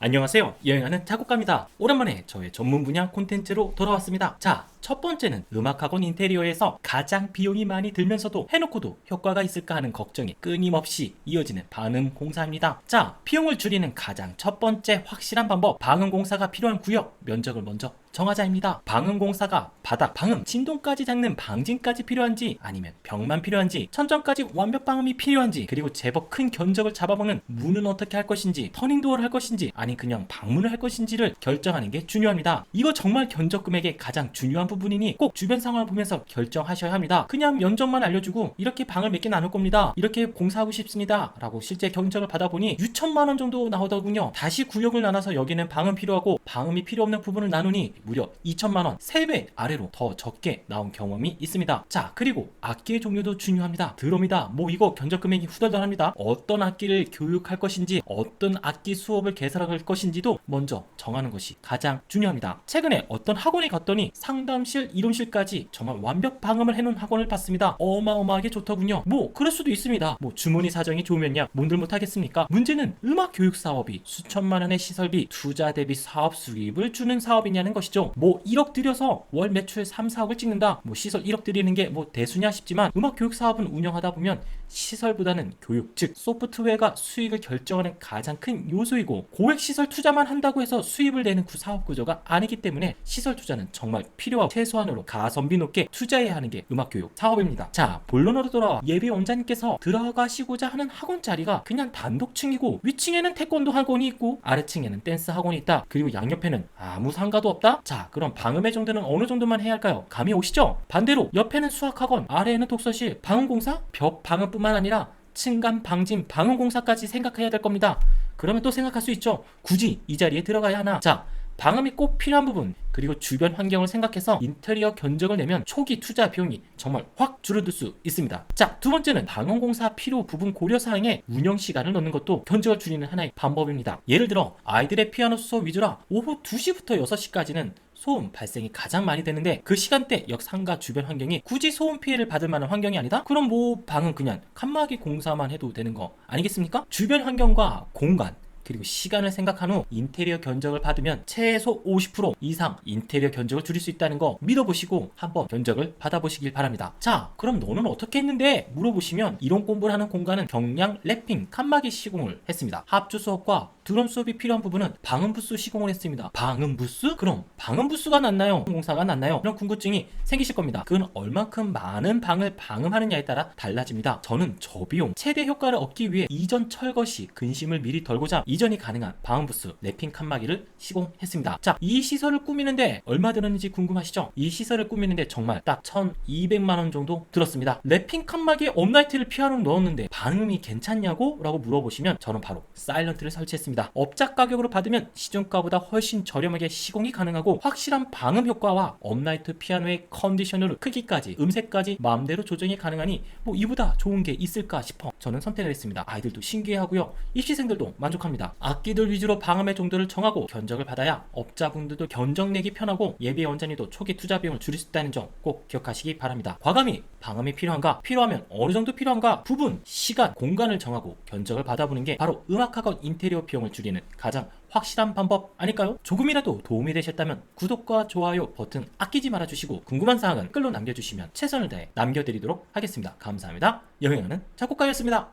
안녕하세요. 여행하는 작곡가입니다. 오랜만에 저의 전문 분야 콘텐츠로 돌아왔습니다. 자, 첫 번째는 음악학원 인테리어에서 가장 비용이 많이 들면서도 해놓고도 효과가 있을까 하는 걱정이 끊임없이 이어지는 방음 공사입니다. 자, 비용을 줄이는 가장 첫 번째 확실한 방법, 방음 공사가 필요한 구역, 면적을 먼저 정하자입니다. 방음 공사가 바닥 방음, 진동까지 잡는 방진까지 필요한지 아니면 벽만 필요한지 천정까지 완벽 방음이 필요한지 그리고 제법 큰 견적을 잡아먹는 문은 어떻게 할 것인지 터닝도어를 할 것인지 아니 그냥 방문을 할 것인지를 결정하는 게 중요합니다. 이거 정말 견적 금액의 가장 중요한 부분이니 꼭 주변 상황을 보면서 결정하셔야 합니다. 그냥 면적만 알려주고 이렇게 방을 몇 개 나눌 겁니다. 이렇게 공사하고 싶습니다. 라고 실제 견적을 받아보니 6천만 원 정도 나오더군요. 다시 구역을 나눠서 여기는 방음 필요하고 방음이 필요 없는 부분을 나누니 무려 2천만 원 3배 아래로 더 적게 나온 경험이 있습니다. 자 그리고 악기의 종류도 중요합니다. 드럼이다 뭐 이거 견적 금액이 후덜덜합니다. 어떤 악기를 교육할 것인지 어떤 악기 수업을 개설할 것인지도 먼저 정하는 것이 가장 중요합니다. 최근에 어떤 학원에 갔더니 상담 실, 이론실까지 정말 완벽 방음을 해놓은 학원을 봤습니다. 어마어마하게 좋더군요. 뭐 그럴 수도 있습니다. 뭐 주머니 사정이 좋으면야 뭔들 못하겠습니까? 문제는 음악 교육 사업이 수천만 원의 시설비, 투자 대비 사업 수입을 주는 사업이냐는 것이죠. 뭐 1억 들여서 월 매출 3, 4억을 찍는다. 뭐 시설 1억 들이는 게 뭐 대수냐 싶지만 음악 교육 사업은 운영하다 보면 시설보다는 교육, 즉 소프트웨어가 수익을 결정하는 가장 큰 요소이고 고액 시설 투자만 한다고 해서 수입을 내는 구 사업 구조가 아니기 때문에 시설 투자는 정말 필요하고 최소한으로 가성비 높게 투자해야 하는 게 음악 교육 사업입니다. 자, 본론으로 돌아와 예비 원장님께서 들어가시고자 하는 학원 자리가 그냥 단독층이고 위층에는 태권도 학원이 있고 아래층에는 댄스 학원이 있다. 그리고 양옆에는 아무 상가도 없다. 자, 그럼 방음의 정도는 어느 정도만 해야 할까요? 감이 오시죠? 반대로 옆에는 수학학원, 아래에는 독서실, 방음공사, 벽 방음뿐만 아니라 층간 방진 방음공사까지 생각해야 될 겁니다. 그러면 또 생각할 수 있죠. 굳이 이 자리에 들어가야 하나? 자, 방음이 꼭 필요한 부분 그리고 주변 환경을 생각해서 인테리어 견적을 내면 초기 투자 비용이 정말 확 줄어들 수 있습니다. 자, 두 번째는 방음공사 필요 부분 고려 사항에 운영 시간을 넣는 것도 견적을 줄이는 하나의 방법입니다. 예를 들어 아이들의 피아노 수업 위주라 오후 2시부터 6시까지는 소음 발생이 가장 많이 되는데 그 시간대 역 상가 주변 환경이 굳이 소음 피해를 받을 만한 환경이 아니다? 그럼 뭐 방은 그냥 칸막이 공사만 해도 되는 거 아니겠습니까? 주변 환경과 공간 그리고 시간을 생각한 후 인테리어 견적을 받으면 최소 50% 이상 인테리어 견적을 줄일 수 있다는 거 믿어보시고 한번 견적을 받아보시길 바랍니다. 자, 그럼 너는 어떻게 했는데? 물어보시면 이론 공부를 하는 공간은 경량 랩핑 칸막이 시공을 했습니다. 합주 수업과 드럼 수업이 필요한 부분은 방음 부스 시공을 했습니다. 방음 부스? 그럼 방음 부스가 낫나요? 공사가 낫나요? 이런 궁금증이 생기실 겁니다. 그건 얼만큼 많은 방을 방음하느냐에 따라 달라집니다. 저는 저비용 최대 효과를 얻기 위해 이전 철거 시 근심을 미리 덜고자 이전이 가능한 방음 부스 랩핑 칸막이를 시공했습니다. 자, 이 시설을 꾸미는데 얼마 들었는지 궁금하시죠? 이 시설을 꾸미는데 정말 딱 1,200만 원 정도 들었습니다. 랩핑 칸막이에 업라이트를 피아노로 넣었는데 반응이 괜찮냐고? 라고 물어보시면 저는 바로 사일런트를 설치했습니다. 업자 가격으로 받으면 시중가보다 훨씬 저렴하게 시공이 가능하고 확실한 방음 효과와 업라이트 피아노의 컨디션으로 크기까지 음색까지 마음대로 조정이 가능하니 뭐 이보다 좋은 게 있을까 싶어 저는 선택을 했습니다. 아이들도 신기해하고요. 입시생들도 만족합니다. 악기들 위주로 방음의 정도를 정하고 견적을 받아야 업자분들도 견적 내기 편하고 예비 원장님도 초기 투자 비용을 줄일 수 있다는 점 꼭 기억하시기 바랍니다. 과감히 방음이 필요한가? 필요하면 어느 정도 필요한가? 부분, 시간, 공간을 정하고 견적을 받아보는 게 바로 음악학원 인테리어 비용을 줄이는 가장 확실한 방법 아닐까요? 조금이라도 도움이 되셨다면 구독과 좋아요 버튼 아끼지 말아주시고 궁금한 사항은 댓글로 남겨주시면 최선을 다해 남겨드리도록 하겠습니다. 감사합니다. 여행하는 작곡가였습니다.